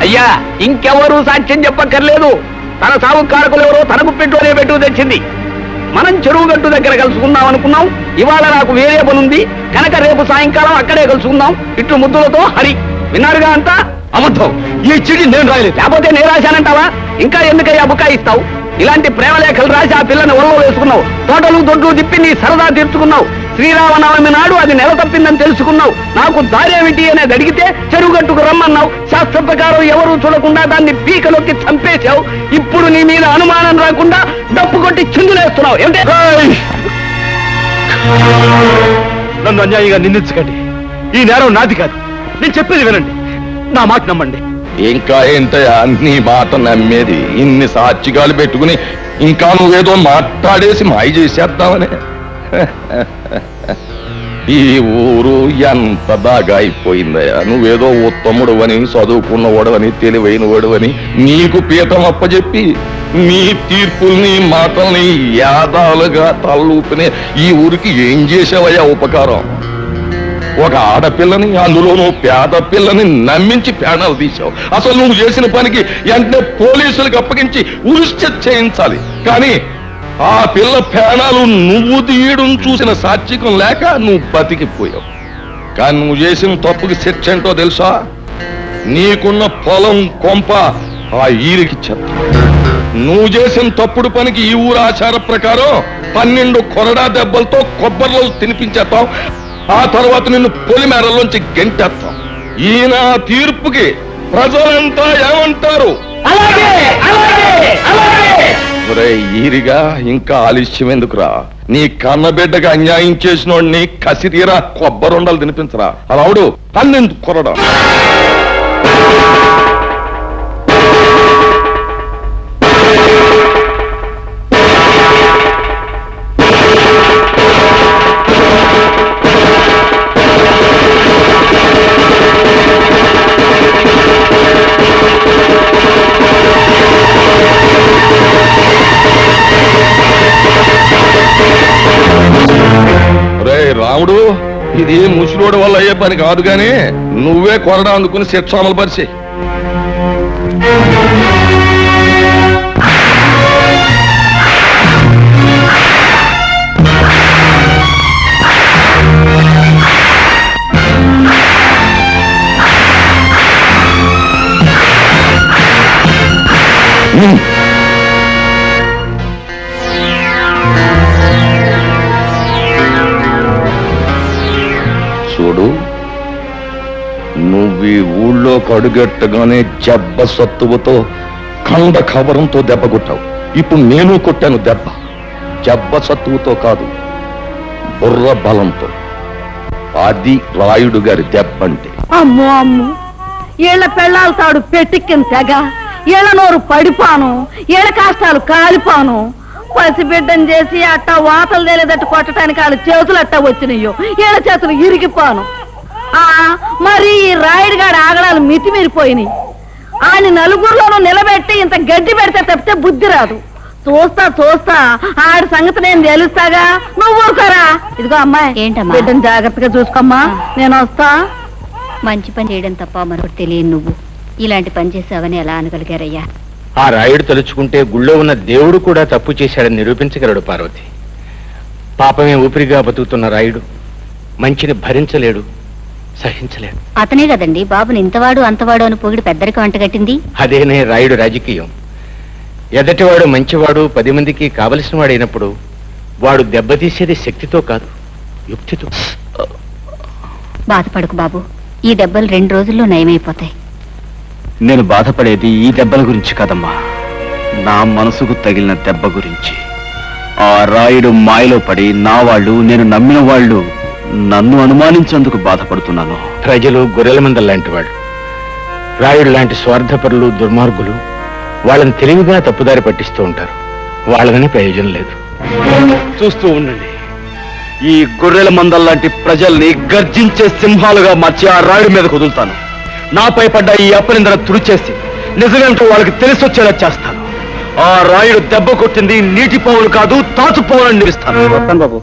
అయ్యా ఇంకెవరూ సాక్ష్యం చెప్పక్కర్లేదు. తన సాగు కారకులు ఎవరో తనకు పెట్టుకునే పెట్టు తెచ్చింది. మనం చెరువు గట్టు దగ్గర కలుసుకుందాం అనుకున్నాం. ఇవాళ నాకు వేరే పనుంది. కనుక రేపు సాయంకాలం అక్కడే కలుసుకుందాం. ఇట్లు ముద్దులతో హరి. విన్నారుగా అంతా? అబద్ధం. ఈ చిడి నేను రాయలేదు. లేకపోతే నేను రాశానంటావా? ఇంకా ఎందుకయ్యా బుకాయిస్తావు ఇలాంటి ప్రేమలేఖలు రాసి ఆ పిల్లని ఒళ్ళో వేసుకున్నావు. తోటలు దొడ్లు తిప్పి నీ సరదా తీర్చుకున్నావు. శ్రీరామనవమి నాడు అది నెల తప్పిందని తెలుసుకున్నావు. నాకు దారేమిటి అనేది అడిగితే చెరువు గట్టుకు రమ్మన్నావు. శాస్త్ర ప్రకారం ఎవరూ చూడకుండా దాన్ని పీకలోకి చంపేశావు. ఇప్పుడు నీ మీద అనుమానం రాకుండా డప్పు కొట్టి చిందులేస్తున్నావు. ఏమిటి? నన్ను అన్యాయంగా నిందించకండి. ఈ నేరం నాది కాదు. నేను చెప్పేది వినండి. నా మాట నమ్మండి. ఇంకా ఏంటయ్యా? నీ మాట నమ్మేది. ఇన్ని సాక్షిగాలు పెట్టుకుని ఇంకా నువ్వేదో మాట్లాడేసి మాయ చేసేద్దామని. ఈ ఊరు ఎంత బాగా అయిపోయిందయ్యా? నువ్వేదో ఉత్తముడు అని చదువుకున్నవాడు అని తెలివైనవాడు అని నీకు పీఠం అప్పచెప్పి నీ తీర్పుల్ని మాటల్ని యాదాలుగా తల్లూపిని ఈ ఊరికి ఏం చేసావయ్యా ఉపకారం? ఒక ఆడపిల్లని అందులోనూ పేద పిల్లని నమ్మించి ప్రాణాలు తీశావు. అసలు నువ్వు చేసిన పనికి వెంటనే పోలీసులకు అప్పగించి ఉరిశ్చత్ చేయించాలి. కానీ ఆ పిల్ల ప్రాణాలు నువ్వు తీయడం చూసిన సాత్వికం లేక నువ్వు బతికిపోయావు. కానీ నువ్వు చేసిన తప్పుకి శిక్ష ఏంటో తెలుసా? నీకున్న పొలం కొంప ఆ ఈరికి చెత్త నువ్వు చేసిన తప్పుడు పనికి ఈ ఊరు ఆచార ప్రకారం పన్నెండు కొరడా దెబ్బలతో కొబ్బరిలో తినిపించేస్తాం ఆ తర్వాత నిన్ను పొలిమేరలోంచి గెంటేస్తాం. ఈయన తీర్పుకి ప్రజలంతా ఏమంటారు? ఈరిగా ఇంకా ఆలస్యం ఎందుకురా? నీ కన్నబిడ్డకి అన్యాయం చేసినోడిని కసిరీరా కొబ్బరుండలు తినిపించరా. అలావుడు పన్నెండు కొరడా. రాముడు ఇది ముసిలోడు వల్ల అయ్యే పని కాదు గాని నువ్వే కొరడా అందుకుని శిక్ష అమలు పరిచి. చూడు. నువ్వు ఈ ఊళ్ళో కడుగెట్టగానే జబ్బ సత్తువతో కండ కవరంతో దెబ్బ కొట్టావు. ఇప్పుడు నేను కొట్టాను దెబ్బ. జబ్బ సత్తువతో కాదు బుర్ర బలంతో. అది రాయుడు గారి దెబ్బ అంటే అమ్మో అమ్ము ఏళ్ళ పెళ్ళాలు తాడు పెట్టిక్కిన తెగ ఏళ్ళ నోరు పడిపాను ఏళ్ళ కాష్టాలు కాలిపాను. పసిబిడ్డని చేసి అట్టా వాతలు తేలేదట్టు కొట్టడానికి వాళ్ళ చేతులు అట్టా వచ్చినాయో. ఏళ్ళ చేతులు ఇరిగిపోను. ఆ మరి ఈ రాయుడుగాడి ఆగడాలు మితిమీరిపోయినాయి. ఆయన నలుగురిలోనూ నిలబెట్టి ఇంత గడ్డి పెడితే తప్పితే బుద్ధి రాదు. చూస్తా చూస్తా ఆడి సంగతి నేను తెలుస్తాగా? నువ్వు ఊరుకోరా? ఇదిగో అమ్మాయి ఏంటమ్మా? బిడ్డను జాగ్రత్తగా చూసుకోమ్మా. నేను వస్తా. మంచి పని చేయడం తప్ప మరొకటి తెలియని నువ్వు. ఇలాంటి పని చేసావని ఎలా అనగలిగారయ్యా? ఆ రాయుడు తలుచుకుంటే గుళ్ళో ఉన్న దేవుడు కూడా తప్పు చేశాడని నిరూపించగలడు పార్వతి. పాపమే ఊపిరిగా బతుకుతున్న రాయుడు మంచిని భరించలేడు సహించలేడు. అతనే కదండి బాబుని ఇంతవాడు అంతవాడు అని పొగిడి పెద్దరికి వంటగట్టింది అదేనే రాయుడు రాజకీయం. ఎదటివాడు మంచివాడు పది మందికి కావలసిన వాడైనప్పుడు వాడు దెబ్బతీసేది శక్తితో కాదు యుక్తితో. బాధపడకు బాబు. ఈ దెబ్బలు రెండు రోజుల్లో నయమైపోతాయి. నేను బాధపడేది ఈ దెబ్బల గురించి కాదమ్మా. నా మనసుకు తగిలిన దెబ్బ గురించి. ఆ రాయుడు మాయలో పడి నా వాళ్ళు నేను నమ్మిన వాళ్ళు నన్ను అనుమానించేందుకు బాధపడుతున్నాను. ప్రజలు గొర్రెల మంద లాంటి వాళ్ళు రాయుడు లాంటి స్వార్థపరులు దుర్మార్గులు వాళ్ళని తెలివిగా తప్పుదారి పట్టిస్తూ ఉంటారు. వాళ్ళని ప్రయోజనం లేదు. చూస్తూ ఉండండి. ఈ గొర్రెల మందల్లాంటి ప్రజల్ని గర్జించే సింహాలుగా మార్చి ఆ రాయుడి మీద కుదులుతాను. నాపై పడ్డ ఈ అప్పనిందర తుడిచేసి నిజమేంటో వాళ్ళకి తెలిసొచ్చేలా చేస్తాను. ఆ రాయుడు దెబ్బ కొట్టింది నీటి పావులు కాదు తాచు పావులని నిలుస్తాను. బాబు.